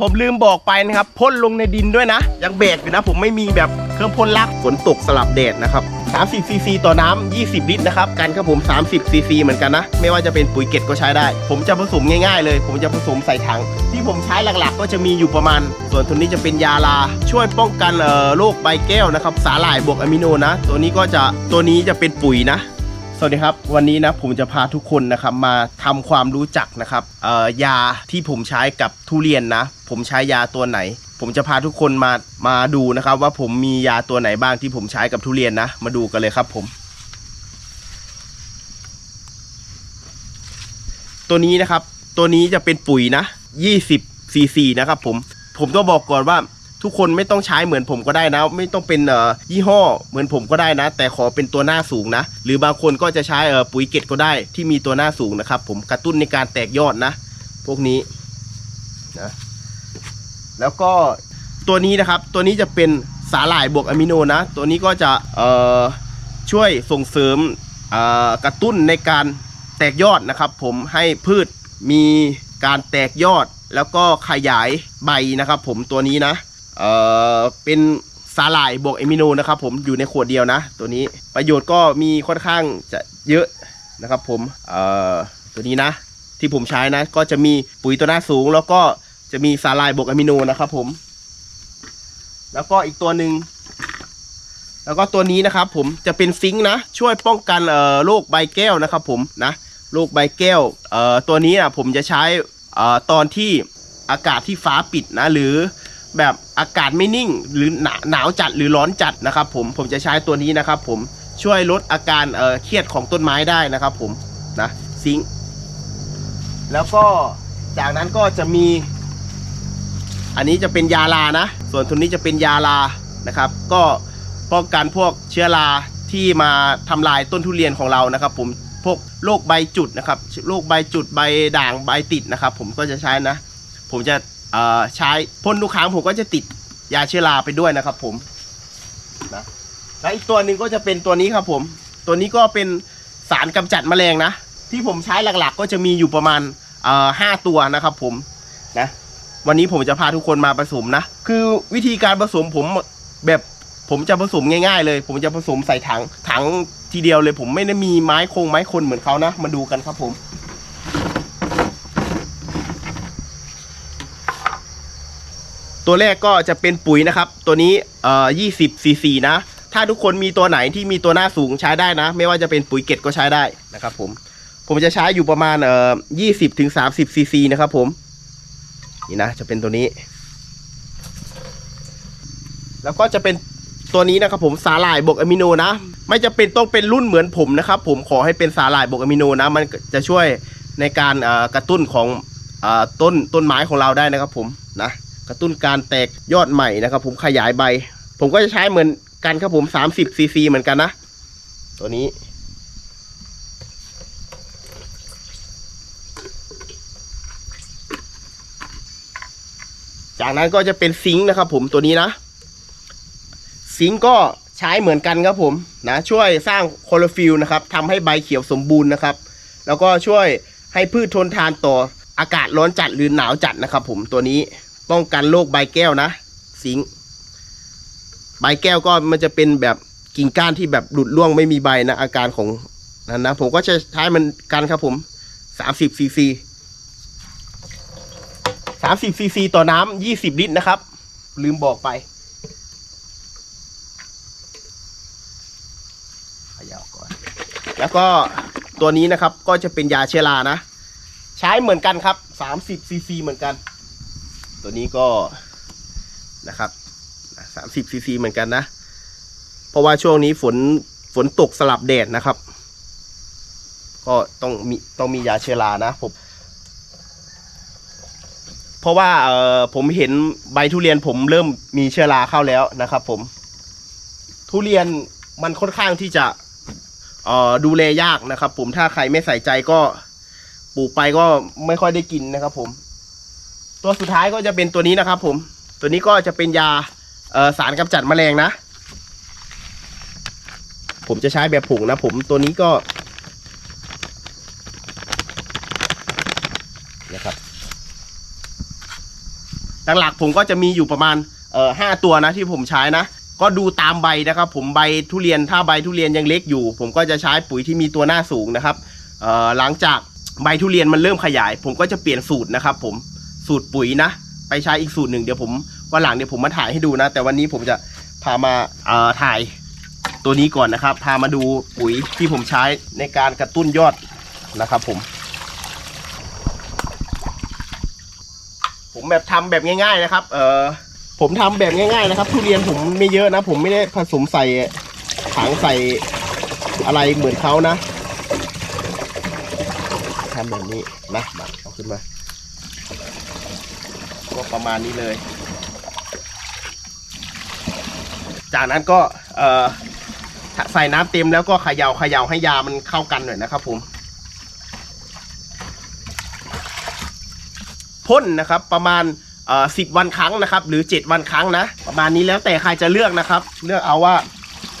ผมลืมบอกไปนะครับพ่นลงในดินด้วยนะ ยังเบรกอยู่นะ ผมไม่มีแบบเครื่องพ่นลักฝนตกสลับแดดนะครับ30ซีซีต่อน้ำ 20 ลิตรนะครับ กันครับผม 30ซีซีเหมือนกันนะ ไม่ว่าจะเป็นปุ๋ยเกล็ดก็ใช้ได้ ผมจะผสมง่ายๆเลย ผมจะผสมใส่ถัง ที่ผมใช้หลักๆ ก็จะมีอยู่ประมาณ ส่วนตัวนี้จะเป็นยาลา ช่วยป้องกันเอ่อโรคใบแก้วนะครับ สาหร่ายบวกอะมิโนนะ ตัวนี้ก็จะตัวนี้จะเป็นปุ๋ยนะ สวัสดีครับ วันนี้นะผมจะพาทุกคนนะครับมาทำความรู้จักนะครับยาที่ผมใช้กับทุเรียนนะ ผมใช้ยาตัวไหน ผมจะพาทุกคนมามาดูนะครับ ว่าผมมียาตัวไหนบ้างที่ผมใช้กับทุเรียนนะ มาดูกันเลยครับผม ตัวนี้นะครับ ตัวนี้จะเป็นปุ๋ยนะ20ซีซีนะครับผมผมต้องบอกก่อนว่า ทุกคนไม่ต้องใช้เหมือนผมก็ได้นะ ไม่ต้องเป็นเอ่อยี่ห้อเหมือนผมก็ได้นะ แต่ขอเป็นตัวหน้าสูงนะ หรือบางคนก็จะใช้เอ่อปุ๋ยเกตก็ได้ที่มีตัวหน้าสูงนะครับ ผมกระตุ้นในการแตกยอดนะ พวกนี้นะแล้วก็ตัวนี้นะครับ ตัวนี้จะเป็นสาหร่ายบวกอะมิโนนะ ตัวนี้ก็จะเอ่อช่วยส่งเสริมเอ่อกระตุ้นในการแตกยอดนะครับ ผมให้พืชมีการแตกยอดแล้วก็ขยายใบนะครับ ผมตัวนี้นะ เอ่อเป็นสาหร่ายบวกเอมิโนนะครับผมอยู่ในขวดเดียวนะ ตัวนี้ประโยชน์ก็มีค่อนข้างจะเยอะนะครับผมเอ่อตัวนี้นะ ที่ผมใช้นะ ก็จะมีปุ๋ยตัวหน้าสูง แล้วก็จะมีสาหร่ายบวกอะมิโนนะครับผม แล้วก็อีกตัวหนึ่งแล้วก็ตัวนี้นะครับผมจะเป็นซิงค์นะ ช่วยป้องกันเอ่อโรคใบแก้วนะครับผมนะโรคใบแก้วเอ่อตัวนี้อะผมจะใช้เอ่อตอนที่อากาศที่ฟ้าปิดนะ หรือแบบ อากาศไม่นิ่งหรือหนาหนาวจัดหรือร้อนจัดนะครับผมผมจะใช้ตัวนี้นะครับผมช่วยลดอาการเอ่อเครียดของต้นไม้ได้นะครับผมนะซิงแล้วก็จากนั้นก็จะมี อันนี้จะเป็นยาลานะ ส่วนตัวนี้จะเป็นยาลานะครับ ก็ป้องกันพวกเชื้อราที่มาทำลายต้นทุเรียนของเรานะครับ ผมพวกโรคใบจุดนะครับโรคใบจุดใบด่างใบติดนะครับ ผมก็จะใช้นะ ผมจะ ใช้พ่นทุกครั้งผมก็จะติดยาเชื้อราไปด้วยนะครับ ผมนะและอีกตัวหนึ่งก็จะเป็นตัวนี้ครับ ผม ตัวนี้ก็เป็นสารกำจัดแมลงนะที่ผมใช้หลักๆ ก็จะมีอยู่ประมาณห้าตัวนะครับ ผมนะวันนี้ผมจะพาทุกคนมาผสมนะ คือวิธีการผสมผมแบบผมจะผสมง่ายๆเลย ผมจะผสมใส่ถังถังทีเดียวเลย ผมไม่ได้มีไม้โคงไม้คนเหมือนเขานะ มาดูกันครับผม ตัวแรกก็จะเป็นปุ๋ยนะครับ ตัวนี้เอ่อ20ซีซีนะ ถ้าทุกคนมีตัวไหนที่มีตัวหน้าสูงใช้ได้นะ ไม่ว่าจะเป็นปุ๋ยเกล็ดก็ใช้ได้นะครับ ผม ผมจะใช้อยู่ประมาณเอ่อ20ถึง30ซีซีนะครับ ผม นี่นะจะเป็นตัวนี้ แล้วก็จะเป็นตัวนี้นะครับผมสาหร่ายบวกอะมิโนนะ ไม่จะเป็นต้องเป็นรุ่นเหมือนผมนะครับ ผมขอให้เป็นสาหร่ายบวกอะมิโนนะ มันจะช่วยในการกระตุ้นของอต้นต้นไม้ของเราได้นะครับ ผมนะ กระตุ้นการแตกยอดใหม่นะครับ ผมขยายใบ ผมก็จะใช้เหมือนกันครับผม30ซีซีเหมือนกันนะ ตัวนี้ จากนั้นก็จะเป็นซิงค์นะครับ ผมตัวนี้นะ ซิงค์ก็ใช้เหมือนกันครับผมนะช่วยสร้างโคลอฟิลนะครับทำให้ใบเขียวสมบูรณ์นะครับ แล้วก็ช่วยให้พืชทนทานต่ออากาศร้อนจัดหรือหนาวจัดนะครับ ผมตัวนี้ ป้องกันโรคใบแก้วนะซิงใบแก้วก็มันจะเป็นแบบกิ่งก้านที่แบบหลุดร่วงไม่มีใบนะอาการของนั้นนะ ผมก็จะใช้มันกันครับผม30ซีซีสามสิบซีซีต่อน้ำยี่สิบลิตรนะครับ ลืมบอกไปขยาวก่อน แล้วก็ตัวนี้นะครับก็จะเป็นยาเชื้อรานะ ใช้เหมือนกันครับสามสิบซีซีเหมือนกัน ตัวนี้ก็นะครับสามสิบซีซีเหมือนกันนะ เพราะว่าช่วงนี้ฝนฝนตกสลับแดดนะครับ ก็ต้องมีต้องมียาเชื้อรานะผมเพราะว่าเอ่อผมเห็นใบทุเรียนผมเริ่มมีเชื้อราเข้าแล้วนะครับ ผม ทุเรียนมันค่อนข้างที่จะเอ่อดูแลยากนะครับ ผมถ้าใครไม่ใส่ใจก็ปลูกไปก็ไม่ค่อยได้กินนะครับ ผม ตัวสุดท้ายก็จะเป็นตัวนี้นะครับ ผม ตัวนี้ก็จะเป็นยาสารกำจัดแมลงนะ ผมจะใช้แบบผงนะผมตัวนี้ก็นะครับหลักๆผมก็จะมีอยู่ประมาณเอ่อห้าตัวนะที่ผมใช้นะ ก็ดูตามใบนะครับ ผมใบทุเรียนถ้าใบทุเรียนยังเล็กอยู่ ผมก็จะใช้ปุ๋ยที่มีตัวหน้าสูงนะครับหลังจากใบทุเรียนมันเริ่มขยาย ผมก็จะเปลี่ยนสูตรนะครับ ผม สูตรปุ๋ยนะ ไปใช้อีกสูตรหนึ่งเดี๋ยวผมวันหลังเดี๋ยวผมมาถ่ายให้ดูนะ แต่วันนี้ผมจะพามาเอ่อถ่ายตัวนี้ก่อนนะครับ พามาดูปุ๋ยที่ผมใช้ในการกระตุ้นยอดนะครับ ผม ผมแบบทำแบบง่ายๆนะครับ เออผมทำแบบง่ายๆนะครับ ทุเรียนผมไม่เยอะนะ ผมไม่ได้ผสมใส่ถังใส่อะไรเหมือนเขานะทำแบบนี้นะมาเอาขึ้นมา ก็ประมาณนี้เลย จากนั้นก็ใส่น้ำเต็มแล้วก็เขย่าเขย่าให้ยามันเข้ากันหน่อยนะครับผมพ่นนะครับประมาณสิบวันครั้งนะครับ หรือ 7 วันครั้งนะ ประมาณนี้แล้วแต่ใครจะเลือกนะครับ เลือกเอาว่า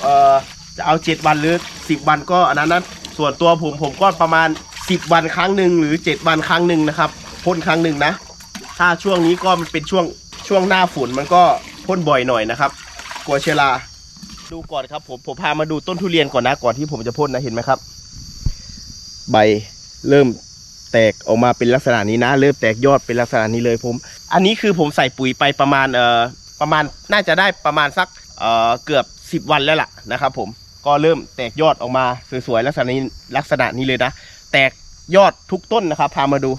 เอ่อจะเอา 7 วันหรือ 10 วันก็อันนั้นนะส่วนตัวผมผมก็ประมาณ 10 วันครั้งหนึ่งหรือ 7 วันครั้งหนึ่งนะครับพ่นครั้งหนึ่งนะ ถ้าช่วงนี้ก็มันเป็นช่วงช่วงหน้าฝนมันก็พ่นบ่อยหน่อยนะครับกลัวเชื้อราดูก่อนครับผมผมพามาดูต้นทุเรียนก่อนนะก่อนที่ผมจะพ่นนะเห็นไหมครับ ใบเริ่มแตกออกมาเป็นลักษณะนี้นะ เริ่มแตกยอดเป็นลักษณะนี้เลยผม อันนี้คือผมใส่ปุ๋ยไปประมาณเอ่อประมาณน่าจะได้ประมาณสักเอ่อเกือบ 10 วันแล้วล่ะนะครับ ผมก็เริ่มแตกยอดออกมาสวยๆลักษณะนี้ลักษณะนี้เลยนะ แตกยอดทุกต้นนะครับ พามาดู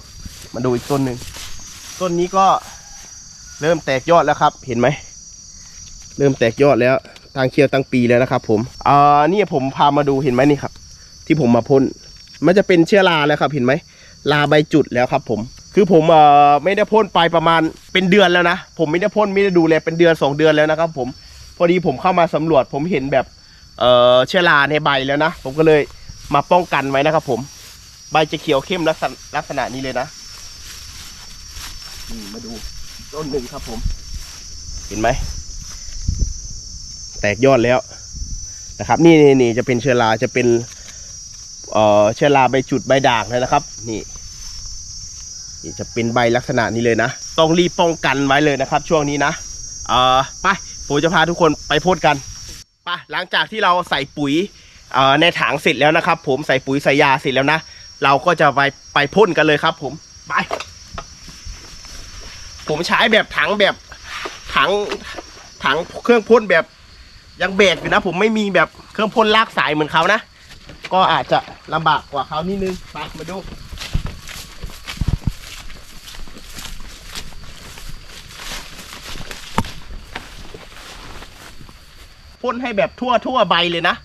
มาดูอีกต้นหนึ่ง ต้นนี้ก็เริ่มแตกยอดแล้วครับ เห็นไหม เริ่มแตกยอดแล้วตั้งเคียวตั้งปีแล้วนะครับ ผมอ่านี่ผมพามาดูเห็นไหมนี่ครับ ที่ผมมาพ่นมันจะเป็นเชื้อราแล้วครับ เห็นไหมลาใบจุดแล้วครับ ผม คือผมเอ่อไม่ได้พ่นไปประมาณเป็นเดือนแล้วนะผมไม่ได้พ่นไม่ได้ดูแลเป็นเดือนสองเดือนแล้วนะครับ ผมพอดีผมเข้ามาสำรวจ ผมเห็นแบบเอ่อเชื้อราในใบแล้วนะผมก็เลยมาป้องกันไว้นะครับ ผม ใบจะเขียวเข้มลักษณะลักษณะนี้เลยนะ นี่มาดูต้นหนึ่งครับผม เห็นไหม แตกยอดแล้วนะครับ นี่นี่นี่จะเป็นเชื้อราจะเป็นเอ่อเชื้อราใบจุดใบด่างนะครับ นี่นี่จะเป็นใบลักษณะนี้เลยนะ ต้องรีบป้องกันไว้เลยนะครับ ช่วงนี้นะเอ่อไปผมจะพาทุกคนไปพ่นกันไปหลังจากที่เราใส่ปุ๋ยเอ่อในถังเสร็จแล้วนะครับ ผมใส่ปุ๋ยใส่ยาเสร็จแล้วนะ เราก็จะไปไปพ่นกันเลยครับ ผมไป ผมใช้แบบถังแบบถังถังเครื่องพ่นแบบยังแบกอยู่นะ ผมไม่มีแบบเครื่องพ่นลากสายเหมือนเขานะ ก็อาจจะลำบากกว่าเขานิดนึงไปมาดูพ่นให้แบบทั่วทั่วใบเลยนะ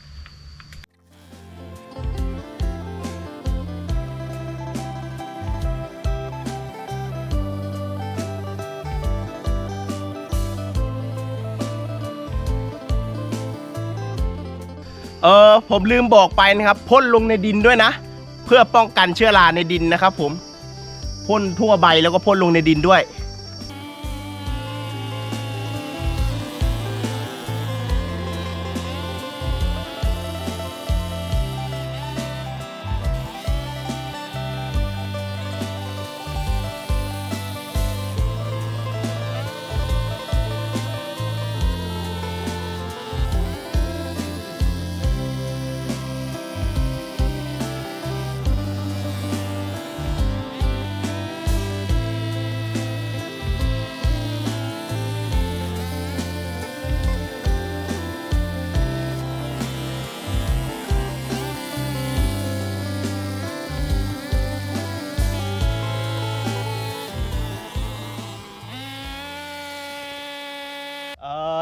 เออผมลืมบอกไปนะครับพ่นลงในดินด้วยนะ เพื่อป้องกันเชื้อราในดินนะครับ ผมพ่นทั่วใบแล้วก็พ่นลงในดินด้วย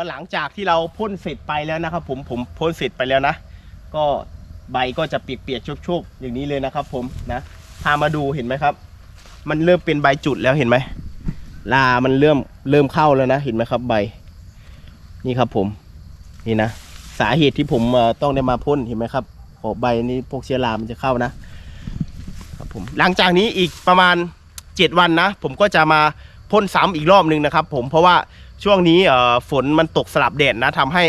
หลังจากที่เราพ่นเสร็จไปแล้วนะครับ ผมผมพ่นเสร็จไปแล้วนะ ก็ใบก็จะเปียกๆชุบๆอย่างนี้เลยนะครับ ผมนะพามาดูเห็นไหมครับ มันเริ่มเป็นใบจุดแล้วเห็นไหมลามันเริ่มเริ่มเข้าแล้วนะเห็นไหมครับใบ นี่ครับผมนี่นะสาเหตุที่ผมต้องได้มาพ่นเห็นไหมครับขอบใบนี้พวกเชื้อรามันจะเข้านะครับผมหลังจากนี้อีกประมาณ 7 วันนะ ผมก็จะมาพ่นซ้ำอีกรอบหนึ่งนะครับ ผมเพราะว่า ช่วงนี้ฝนมันตกสลับแดดนะทำให้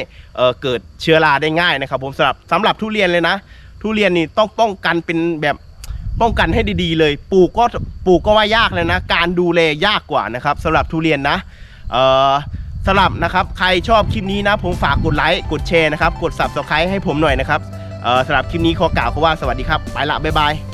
เกิดเชื้อราได้ง่ายนะครับ ผมสำหรับสำหรับทุเรียนเลยนะ ทุเรียนนี่ต้องป้องกันเป็นแบบป้องกันให้ดีๆ เลยปลูกก็ปลูกก็ว่ายากเลยนะ การดูแลยากกว่านะครับสำหรับทุเรียนนะสำหรับนะครับใครชอบคลิปนี้นะ ผมฝากกดไลค์กดแชร์นะครับ กด subscribe ให้ผมหน่อยนะครับสำหรับคลิปนี้ขอกล่าวคำว่าสวัสดีครับไปละบ๊ายบาย